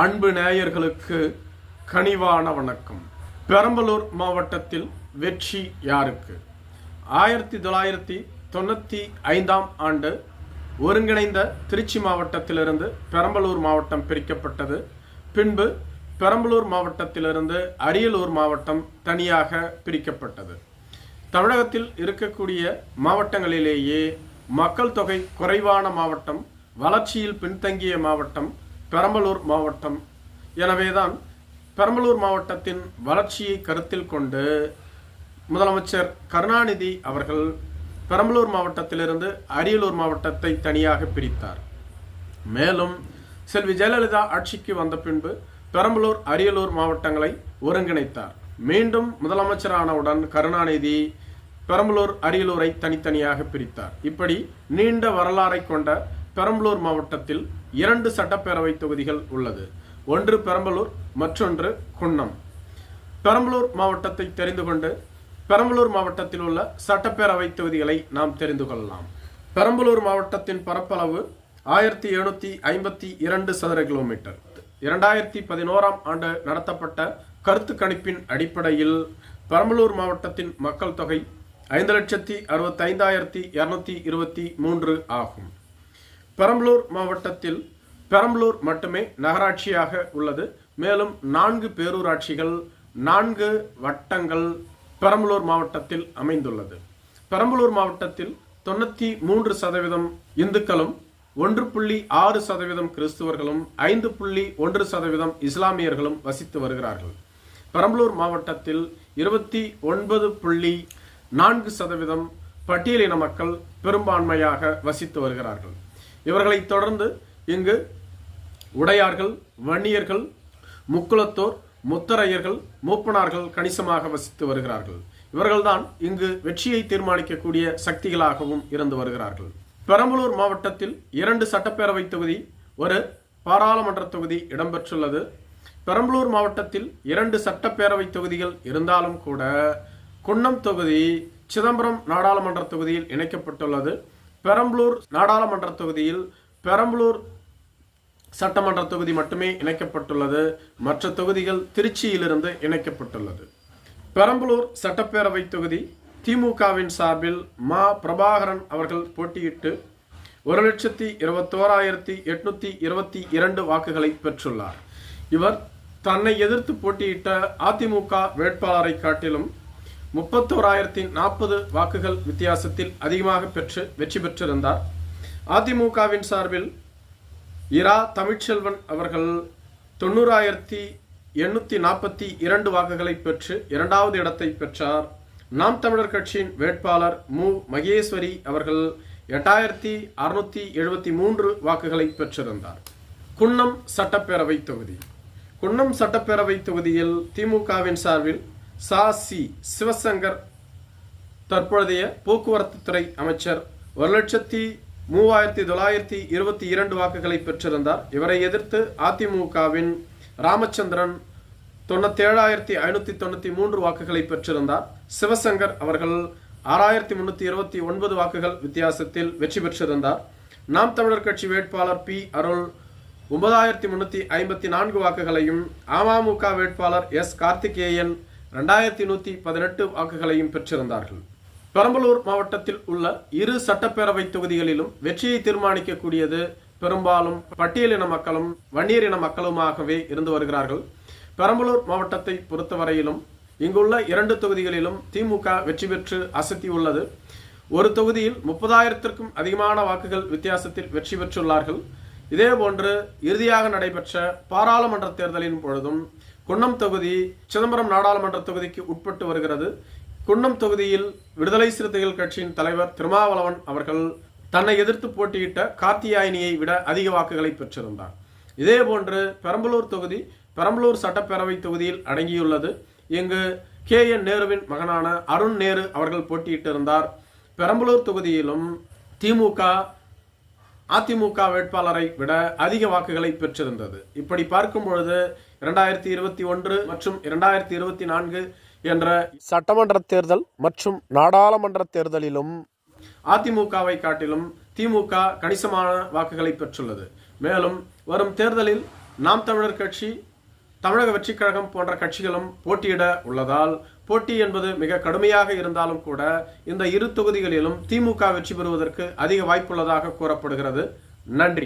அன்பு நேயர்களுக்கு கனிவான வணக்கம். பெரம்பலூர் மாவட்டத்தில் வெற்றி யாருக்கு? ஆயிரத்தி தொள்ளாயிரத்தி தொண்ணூற்றி ஐந்தாம் ஆண்டு ஒருங்கிணைந்த திருச்சி மாவட்டத்திலிருந்து பெரம்பலூர் மாவட்டம் பிரிக்கப்பட்டது. பின்பு பெரம்பலூர் மாவட்டத்திலிருந்து அரியலூர் மாவட்டம் தனியாக பிரிக்கப்பட்டது. தமிழகத்தில் இருக்கக்கூடிய மாவட்டங்களிலேயே மக்கள் தொகை குறைவான மாவட்டம் வளர்ச்சியில் பின்தங்கிய மாவட்டம் பெரம்பலூர் மாவட்டம். எனவேதான் பெரம்பலூர் மாவட்டத்தின் வளர்ச்சியை கருத்தில் கொண்டு முதலமைச்சர் கருணாநிதி அவர்கள் பெரம்பலூர் மாவட்டத்திலிருந்து அரியலூர் மாவட்டத்தை தனியாக பிரித்தார். மேலும் செல்வி ஜெயலலிதா ஆட்சிக்கு வந்த பின்பு பெரம்பலூர் அரியலூர் மாவட்டங்களை ஒருங்கிணைத்தார். மீண்டும் முதலமைச்சரானவுடன் கருணாநிதி பெரம்பலூர் அரியலூரை தனித்தனியாக பிரித்தார். இப்படி நீண்ட வரலாறை கொண்ட பெரம்பலூர் மாவட்டத்தில் இரண்டு சட்டப்பேரவை தொகுதிகள் உள்ளது. ஒன்று பெரம்பலூர் மற்றொன்று குன்னம். பெரம்பலூர் மாவட்டத்தை தெரிந்து கொண்டு பெரம்பலூர் மாவட்டத்தில் உள்ள சட்டப்பேரவை தொகுதிகளை நாம் தெரிந்து கொள்ளலாம். பெரம்பலூர் மாவட்டத்தின் பரப்பளவு ஆயிரத்தி எழுநூத்தி ஐம்பத்தி இரண்டு சதுர கிலோமீட்டர். இரண்டாயிரத்தி பதினோராம் ஆண்டு நடத்தப்பட்ட கருத்து கணிப்பின் அடிப்படையில் பெரம்பலூர் மாவட்டத்தின் மக்கள் தொகை ஐந்து லட்சத்தி அறுபத்தைந்தாயிரத்தி இரநூத்தி இருபத்தி மூன்று ஆகும். பெரம்பலூர் மாவட்டத்தில் பெரம்பலூர் மட்டுமே நகராட்சியாக உள்ளது. மேலும் நான்கு பேரூராட்சிகள் நான்கு வட்டங்கள் பெரம்பலூர் மாவட்டத்தில் அமைந்துள்ளது. பெரம்பலூர் மாவட்டத்தில் தொண்ணூற்றி மூன்று சதவீதம் இந்துக்களும் ஒன்று புள்ளி ஆறு சதவீதம் கிறிஸ்துவர்களும் ஐந்து புள்ளி ஒன்று சதவீதம் இஸ்லாமியர்களும் வசித்து வருகிறார்கள். பெரம்பலூர் மாவட்டத்தில் இருபத்தி ஒன்பது புள்ளி நான்கு சதவீதம் பட்டியலின மக்கள் பெரும்பான்மையாக வசித்து வருகிறார்கள். இவர்களை தொடர்ந்து இங்கு உடையார்கள் வன்னியர்கள் முக்குளத்தோர் முத்தரையர்கள் மூப்பனார்கள் கணிசமாக வசித்து வருகிறார்கள். இவர்கள்தான் இங்கு வெற்றியை தீர்மானிக்கக்கூடிய சக்திகளாகவும் இருந்து வருகிறார்கள். பெரம்பலூர் மாவட்டத்தில் இரண்டு சட்டப்பேரவை தொகுதி ஒரு பாராளுமன்ற தொகுதி இடம்பெற்றுள்ளது. பெரம்பலூர் மாவட்டத்தில் இரண்டு சட்டப்பேரவை தொகுதிகள் இருந்தாலும் கூட குன்னம் தொகுதி சிதம்பரம் நாடாளுமன்ற தொகுதியில் இணைக்கப்பட்டுள்ளது. பெரம்பலூர் நாடாளுமன்ற தொகுதியில் பெரம்பலூர் சட்டமன்ற தொகுதி மட்டுமே இணைக்கப்பட்டுள்ளது. மற்ற தொகுதிகள் திருச்சியிலிருந்து இணைக்கப்பட்டுள்ளது. பெரம்பலூர் சட்டப்பேரவை தொகுதி திமுகவின் சார்பில் மா. பிரபாகரன் அவர்கள் போட்டியிட்டு ஒரு லட்சத்தி இருபத்தோராயிரத்தி எட்நூத்தி இருபத்தி இரண்டு வாக்குகளை பெற்றுள்ளார். இவர் தன்னை எதிர்த்து போட்டியிட்ட அதிமுக வேட்பாளரை காட்டிலும் முப்பத்தோராயிரத்தி நாற்பது வாக்குகள் வித்தியாசத்தில் அதிகமாக பெற்று வெற்றி பெற்றிருந்தார். அதிமுகவின் சார்பில் இரா தமிழ்ச்செல்வன் அவர்கள் தொண்ணூறாயிரத்தி எண்ணூற்றி நாற்பத்தி இரண்டு வாக்குகளை பெற்று இரண்டாவது இடத்தை பெற்றார். நாம் தமிழர் கட்சியின் வேட்பாளர் மு. மகேஸ்வரி அவர்கள் எட்டாயிரத்தி அறுநூத்தி எழுபத்தி மூன்று வாக்குகளை பெற்றிருந்தார். குன்னம் சட்டப்பேரவை தொகுதி. குன்னம் சட்டப்பேரவை தொகுதியில் திமுகவின் சார்பில் சா சி சிவசங்கர் தற்பொழுதைய போக்குவரத்து துறை அமைச்சர் ஒரு லட்சத்தி மூவாயிரத்தி தொள்ளாயிரத்தி இருபத்தி இரண்டு வாக்குகளை பெற்றிருந்தார். இவரை எதிர்த்து அதிமுகவின் ராமச்சந்திரன் தொண்ணூத்தேழாயிரத்தி ஐநூத்தி தொண்ணூத்தி மூன்று வாக்குகளை பெற்றிருந்தார். சிவசங்கர் அவர்கள் ஆறாயிரத்தி முன்னூத்தி இருபத்தி ஒன்பது வாக்குகள் வித்தியாசத்தில் வெற்றி பெற்றிருந்தார். நாம் தமிழர் கட்சி வேட்பாளர் பி அருள் ஒன்பதாயிரத்தி முன்னூத்தி ஐம்பத்தி நான்கு வாக்குகளையும் அமமுக வேட்பாளர் எஸ் கார்த்திகேயன் ரெண்டாயிரத்தி நூத்தி பதினெட்டு வாக்குகளையும் பெற்றிருந்தார்கள். பெரம்பலூர் மாவட்டத்தில் உள்ள இரு சட்டப்பேரவை தொகுதிகளிலும் வெற்றியை தீர்மானிக்கக்கூடியது பெரும்பாலும் பட்டியலின மக்களும் வன்னியரின மக்களுமாகவே இருந்து வருகிறார்கள். பெரம்பலூர் மாவட்டத்தை பொறுத்தவரையிலும் இங்குள்ள இரண்டு தொகுதிகளிலும் திமுக வெற்றி பெற்று அசத்தி உள்ளது. ஒரு தொகுதியில் முப்பதாயிரத்திற்கும் அதிகமான வாக்குகள் வித்தியாசத்தில் வெற்றி பெற்றுள்ளார்கள். இதேபோன்று இறுதியாக நடைபெற்ற பாராளுமன்ற தேர்தலின் பொழுதும் குன்னம் தொகுதி சிதம்பரம் நாடாளுமன்ற தொகுதிக்கு உட்பட்டு வருகிறது. குன்னம் தொகுதியில் விடுதலை சிறுத்தைகள் கட்சியின் தலைவர் திருமாவளவன் அவர்கள் தன்னை எதிர்த்து போட்டியிட்ட கார்த்தியாயினியை விட அதிக வாக்குகளை பெற்றிருந்தார். இதேபோன்று பெரம்பலூர் தொகுதி பெரம்பலூர் சட்டப்பேரவை தொகுதியில் அடங்கியுள்ளது. இங்கு கே. என். நேருவின் மகனான அருண் நேரு அவர்கள் போட்டியிட்டிருந்தார். பெரம்பலூர் தொகுதியிலும் திமுக அதிமுக வேட்பாளரை விட அதிக வாக்குகளை பெற்றிருந்தது. இப்படி பார்க்கும் பொழுது இரண்டாயிரத்தி இருபத்தி ஒன்று மற்றும் இரண்டாயிரத்தி இருபத்தி நான்கு என்ற சட்டமன்ற தேர்தல் மற்றும் நாடாளுமன்ற தேர்தலிலும் அதிமுகவை காட்டிலும் திமுக கணிசமான வாக்குகளை பெற்றுள்ளது. மேலும் வரும் தேர்தலில் நாம் தமிழர் கட்சி தமிழக வெற்றிக் கழகம் போன்ற கட்சிகளும் போட்டியிட உள்ளதால் போட்டி என்பது மிக கடுமையாக இருந்தாலும் கூட இந்த இரு தொகுதிகளிலும் திமுக வெற்றி பெறுவதற்கு அதிக வாய்ப்புள்ளதாக கூறப்படுகிறது. நன்றி.